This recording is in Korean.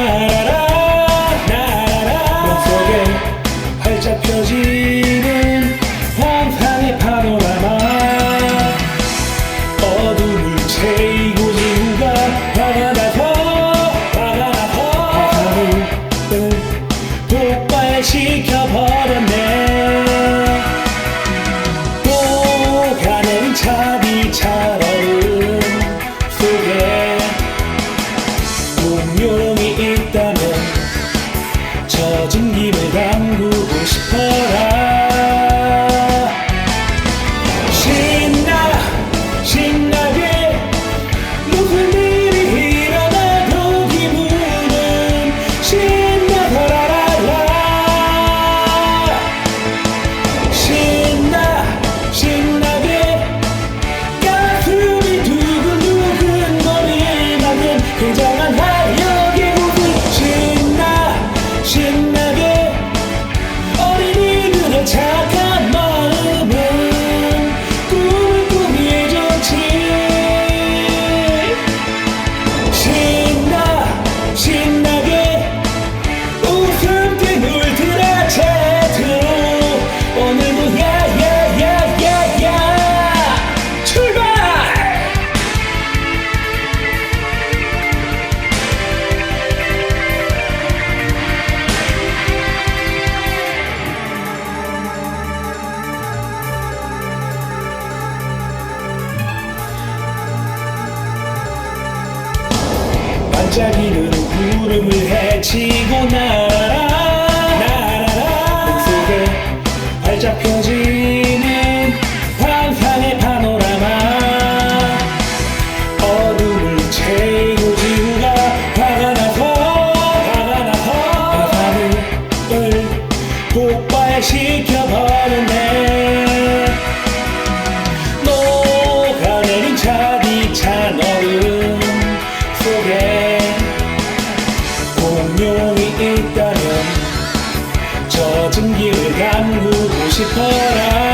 나라라 나라라 속에 활짝 펴지는 환상의 파도 반짝이는 구름을 헤치고 날 길을 담그고 싶어라.